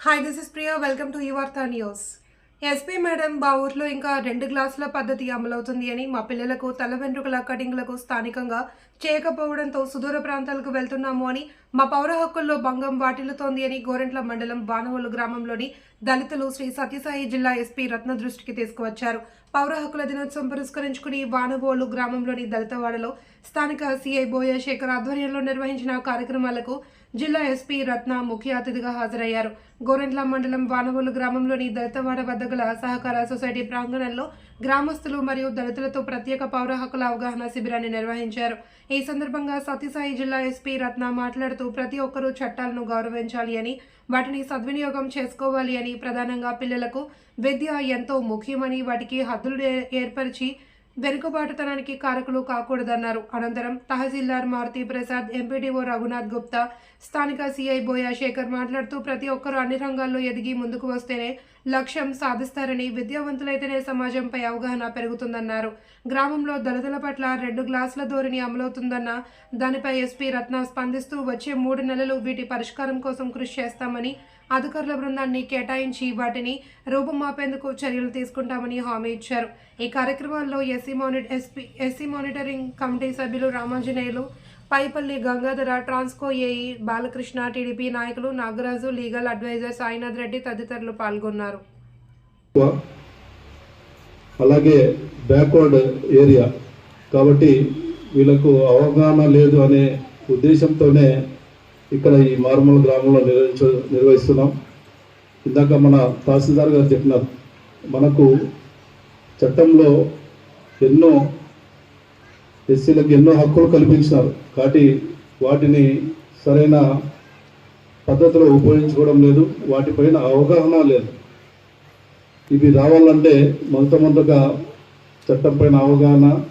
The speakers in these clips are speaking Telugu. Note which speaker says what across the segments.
Speaker 1: Hi this is Priya welcome to Yuvartha news SP madam మా ఊర్లో ఇంకా రెండు గ్లాసుల పద్ధతి అమలవుతుంది అని మా పిల్లలకు తల వెంట్రుకల కటింగ్లకు స్థానికంగా చేయకపోవడంతో సుదూర ప్రాంతాలకు వెళ్తున్నాము అని మా పౌర హక్కుల్లో భంగం వాటిల్లుతోంది అని గోరెంట్ల మండలం బానవోలు గ్రామంలోని దళితులు శ్రీ సత్యసాయి జిల్లా ఎస్పీ రత్న దృష్టికి తీసుకువచ్చారు. పౌర హక్కుల దినోత్సవం పురస్కరించుకుని వానవోలు గ్రామంలోని దళితవాడలో స్థానిక సిఐ బోయ శేఖర్ ఆధ్వర్యంలో నిర్వహించిన కార్యక్రమాలకు జిల్లా ఎస్పీ రత్న ముఖ్య అతిథిగా హాజరయ్యారు. గోరెంట్ల మండలం వానవోలు గ్రామంలోని దళితవాడ వద్ద గల సహకార సొసైటీ ప్రాంగణంలో గ్రామస్తులు మరియు దళితులతో ప్రత్యేక పౌర హక్కుల అవగాహన శిబిరాన్ని నిర్వహించారు. ఈ సందర్భంగా సత్యసాయి జిల్లా ఎస్పీ రత్న మాట్లాడుతూ ప్రతి ఒక్కరూ చట్టాలను గౌరవించాలి అని వాటిని సద్వినియోగం చేసుకోవాలి అని ప్రధానంగా పిల్లలకు విద్య ఎంతో ముఖ్యమని వాటికి హద్దులు ఏర్పరిచి వెనుకబాటుతనానికి కారకులు కాకూడదన్నారు. అనంతరం తహసీల్దార్ మారుతి ప్రసాద్ ఎంపీడీఓ రఘునాథ్ గుప్తా స్థానిక సీఐ బోయా శేఖర్ మాట్లాడుతూ ప్రతి ఒక్కరూ అన్ని రంగాల్లో ఎదిగి ముందుకు వస్తేనే లక్ష్యం సాధిస్తారని విద్యావంతులైతేనే సమాజంపై అవగాహన పెరుగుతుందన్నారు. గ్రామంలో దళితుల పట్ల రెండు గ్లాసుల ధోరణి అమలవుతుందన్న దానిపై ఎస్పీ రత్న స్పందిస్తూ వచ్చే మూడు నెలలు వీటి పరిష్కారం కోసం కృషి చేస్తామని అధికారుల బృందాన్ని కేటాయించి వాటిని రూపుమాపేందుకు చర్యలు తీసుకుంటామని హామీ ఇచ్చారు. ఈ కార్యక్రమాల్లో ఎస్సీ మానిట ఎస్పీ ఎస్సీ మానిటరింగ్ కమిటీ సభ్యులు రామాంజనేయులు పైపల్లి గంగాధర ట్రాన్స్కో ఏఈ బాలకృష్ణ టీడీపీ నాయకులు నాగరాజు లీగల్ అడ్వైజర్ సాయినాథ్ రెడ్డి తదితరులు పాల్గొన్నారు.
Speaker 2: అలాగే బ్యాక్వర్డ్ ఏరియా కాబట్టి వీళ్ళకు అవగాహన లేదు అనే ఉద్దేశంతోనే ఇక్కడ ఈ మారుమూల గ్రామంలో నిర్వహించ నిర్వహిస్తున్నాం. ఇందాక మన తహసీల్దార్ గారు చెప్పినారు. మనకు చట్టంలో ఎన్నో ఎస్సీలకు ఎన్నో హక్కులు కల్పించినారు. కాబట్టి వాటిని సరైన పద్ధతిలో ఉపయోగించుకోవడం లేదు. వాటిపైన అవగాహన లేదు. ఇవి రావాలంటే మొదట మొదటగా చట్టం పైన అవగాహన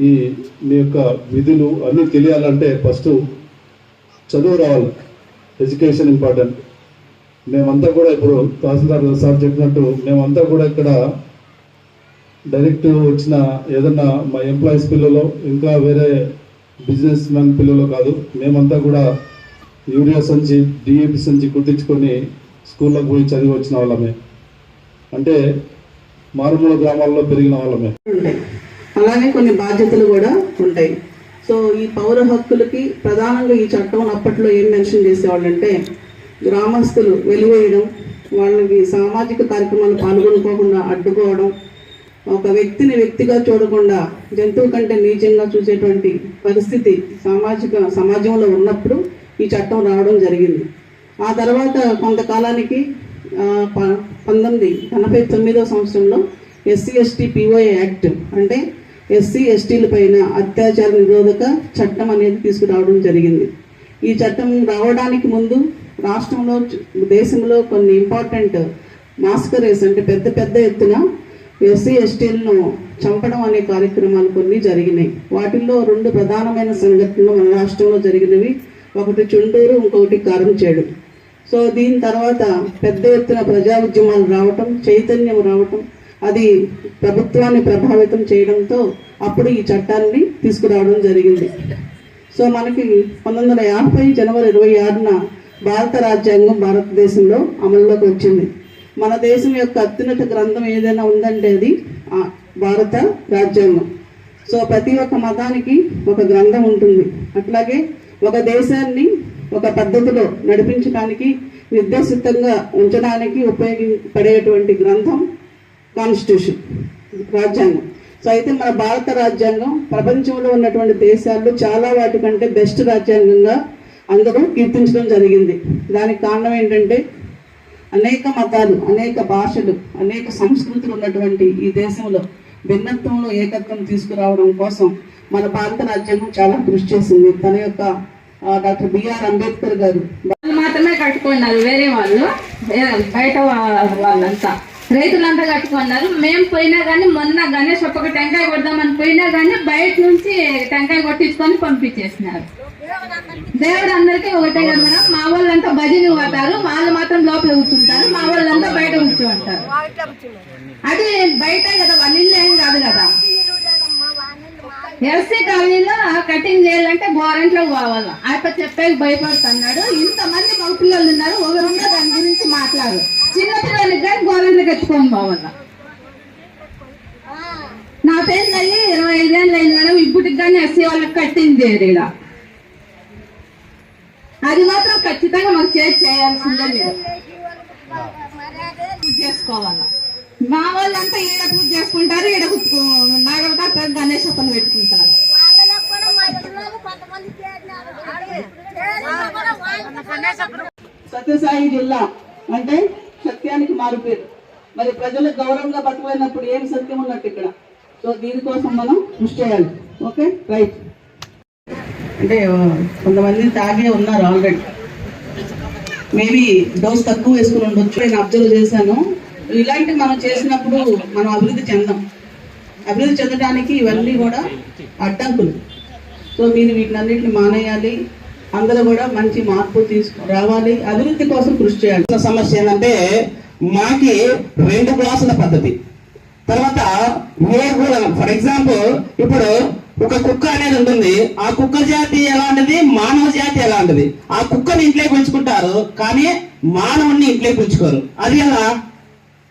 Speaker 2: ఈ మీ యొక్క విధులు అన్నీ తెలియాలంటే ఫస్ట్ చదువు రావాలి. ఎడ్యుకేషన్ ఇంపార్టెంట్ మేమంతా కూడా ఇప్పుడు తహసీల్దార్ సార్ చెప్పినట్టు మేమంతా కూడా ఇక్కడ డైరెక్ట్ వచ్చిన ఏదన్నా మా ఎంప్లాయీస్ పిల్లలు ఇంకా వేరే బిజినెస్ మ్యాన్ పిల్లలు కాదు మేమంతా కూడా యూరియా సంచి డిఏపి సంచి కుట్టించుకొని స్కూల్లోకి పోయి చదివి వచ్చిన వాళ్ళమే. అంటే మారుమూల గ్రామాల్లో పెరిగిన వాళ్ళమే.
Speaker 3: అలానే కొన్ని బాధ్యతలు కూడా ఉంటాయి. సో ఈ పౌర హక్కులకి ప్రధానంగా ఈ చట్టం అప్పట్లో ఏం మెన్షన్ చేసేవాళ్ళంటే గ్రామస్తులు వెలివేయడం వాళ్ళకి సామాజిక కార్యక్రమాలు పాల్గొనుకోకుండా అడ్డుకోవడం ఒక వ్యక్తిని వ్యక్తిగా చూడకుండా జంతువు కంటే నీచంగా చూసేటువంటి పరిస్థితి సామాజిక సమాజంలో ఉన్నప్పుడు ఈ చట్టం రావడం జరిగింది. ఆ తర్వాత కొంతకాలానికి ప- పంతొమ్మిది ఎనభై తొమ్మిదో సంవత్సరంలో ఎస్సీ ఎస్టీ పిఓఏ యాక్ట్ అంటే ఎస్సీ ఎస్టీల పైన అత్యాచార నిరోధక చట్టం అనేది తీసుకురావడం జరిగింది. ఈ చట్టం రావడానికి ముందు రాష్ట్రంలో దేశంలో కొన్ని ఇంపార్టెంట్ మాస్కరేస్ అంటే పెద్ద పెద్ద ఎత్తున ఎస్సీ ఎస్టీలను చంపడం అనే కార్యక్రమాలు కొన్ని జరిగినాయి. వాటిల్లో రెండు ప్రధానమైన సంఘటనలు మన రాష్ట్రంలో జరిగినవి. ఒకటి చుండూరు ఇంకొకటి కారంచేడు. సో దీని తర్వాత పెద్ద ఎత్తున ప్రజా ఉద్యమాలు రావటం చైతన్యం రావటం అది ప్రభుత్వాన్ని ప్రభావితం చేయడంతో అప్పుడు ఈ చట్టాన్ని తీసుకురావడం జరిగింది. సో మనకి పంతొమ్మిది వందల యాభై జనవరి ఇరవై ఆరున భారత రాజ్యాంగం భారతదేశంలో అమల్లోకి వచ్చింది. మన దేశం యొక్క అత్యున్నత గ్రంథం ఏదైనా ఉందంటే అది భారత రాజ్యాంగం. సో ప్రతి ఒక్క మతానికి ఒక గ్రంథం ఉంటుంది. అట్లాగే ఒక దేశాన్ని ఒక పద్ధతిలో నడిపించడానికి నిర్దేశితంగా ఉంచడానికి ఉపయోగపడేటువంటి గ్రంథం కాన్స్టిట్యూషన్ రాజ్యాంగం. సో అయితే మన భారత రాజ్యాంగం ప్రపంచంలో ఉన్నటువంటి దేశాల్లో చాలా వాటికంటే బెస్ట్ రాజ్యాంగంగా అందరూ కీర్తించడం జరిగింది. దానికి కారణం ఏంటంటే అనేక మతాలు అనేక భాషలు అనేక సంస్కృతులు ఉన్నటువంటి ఈ దేశంలో భిన్నత్వంలో ఏకత్వం తీసుకురావడం కోసం మన భారత రాజ్యాంగం చాలా కృషి చేసింది. తన యొక్క డాక్టర్ బిఆర్ అంబేద్కర్ గారు.
Speaker 4: మాత్రమే కట్టుకున్నారు వేరే వాళ్ళు బయట వాళ్ళంతా. రైతులంతా కట్టుకున్నారు. మేము పోయినా కానీ మొన్న గణేష్ ఒక్క టెంకాయ కొడదామని పోయినా కానీ బయట నుంచి టెంకాయ కొట్టించుకొని పంపించేసినారు. దేవుడు అందరికీ ఒకటే కదా మేడం మా వాళ్ళంతా భజన పోతారు వాళ్ళు మాత్రం లోపల కూర్చుంటారు మా వాళ్ళంతా బయట కూర్చుంటారు అది బయట కదా వాళ్ళ ఇల్లు ఏం కాదు కదా. ఎస్సీ కాలనీలో కటింగ్ చేయాలంటే గోరెంట్లో పోవాలి. ఆయన చెప్పేకి భయపడుతున్నాడు. ఇంతమంది మగ పిల్లలు ఉన్నారు ఒకరుంటే దాని గురించి మాట్లాడు. చిన్న పిల్లలకి కానీ గోరంట్లకు ఎత్తుకొని పోవాల నా పేరు అయ్యి ఇరవై ఐదేళ్ళు అయింది మేడం. ఇప్పటికి కానీ ఎస్సీ వాళ్ళకి కట్టింది ఇక్కడ అది మాత్రం ఖచ్చితంగా మాకు చేసి చేయాల్సిందే మీరు. పూజ చేసుకోవాలా? మా వాళ్ళంతా ఈడ పూజ చేసుకుంటారు ఈడ నాగలతా గణేష్ పని పెట్టుకుంటారు.
Speaker 3: సత్యసాయి జిల్లా అంటే సత్యానికి మారిపోయారు. మరి ప్రజలు గౌరవంగా బతకలేనప్పుడు ఏం సత్యం ఉన్నట్టు ఇక్కడ? సో దీనికోసం మనం కృషి చేయాలి. ఓకే? రైట్. అంటే కొంతమంది తాగే ఉన్నారు ఆల్రెడీ. మేబీ డోస్ తక్కువ వేసుకుని ఉండొచ్చు. నేను అబ్జర్వ్ చేశాను. ఇలాంటివి మనం చేసినప్పుడు మనం అభివృద్ధి చెందాం. అభివృద్ధి చెందడానికి ఇవన్నీ కూడా అడ్డంకులు. సో మీరు వీటినన్నింటిని మానేయాలి. అందరూ కూడా మంచి మార్పు తీసుకు రావాలి. అభివృద్ధి కోసం కృషి చేయాలి.
Speaker 5: సమస్య ఏంటంటే మాకి రెండు క్లాసుల పద్ధతి. తర్వాత ఏ కూడా ఫర్ ఎగ్జాంపుల్ ఇప్పుడు ఒక కుక్క అనేది ఉంటుంది. ఆ కుక్క జాతి ఎలాంటిది? మానవ జాతి ఎలాంటిది? ఆ కుక్కని ఇంట్లో పెంచుకుంటారు కానీ మానవుడిని ఇంట్లో పెంచుకోరు. అది ఎలా?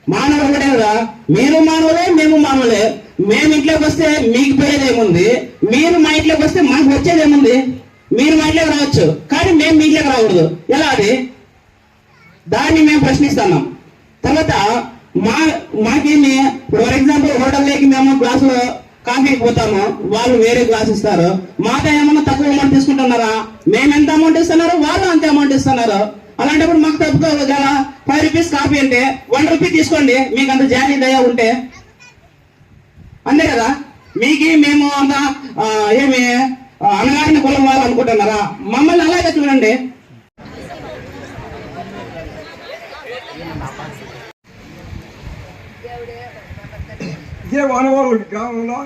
Speaker 5: మానవుడు కూడా కదా. మీరు మానవులే మేము మానవులే. మేము ఇంట్లోకి వస్తే మీకు పోయేది ఏముంది మీరు మా ఇంట్లోకి వస్తే మాకు వచ్చేది ఏముంది మీరు మా ఇంట్లోకి రావచ్చు. కానీ మేము మీ ఇంట్లోకి రాకూడదు. ఎలా అది? దాన్ని మేము ప్రశ్నిస్తున్నాం. తర్వాత మా మాకేమి ఫర్ ఎగ్జాంపుల్ హోటల్లోకి మేము గ్లాసులో కాఫీకి పోతాము. వాళ్ళు వేరే గ్లాస్ ఇస్తారు. మాతో ఏమన్నా తక్కువ అమౌంట్ తీసుకుంటున్నారా? మేము ఎంత అమౌంట్ ఇస్తున్నారు? వాళ్ళు అంతే అమౌంట్ ఇస్తున్నారు. అలాంటప్పుడు మాకు తప్పుకోవాలి కదా ఫైవ్ రూపీస్ కాఫీ అంటే వన్ రూపీ తీసుకోండి. మీకు అంత జాలి దయ ఉంటే. అంతే కదా? మీకు మేము అంత ఏమి ఆ, కులం వాళ్ళు అనుకుంటున్నారా? మమ్మల్ని అలాగే చూడండి.
Speaker 6: ఇదే వానవాళ్ళు గ్రామంలో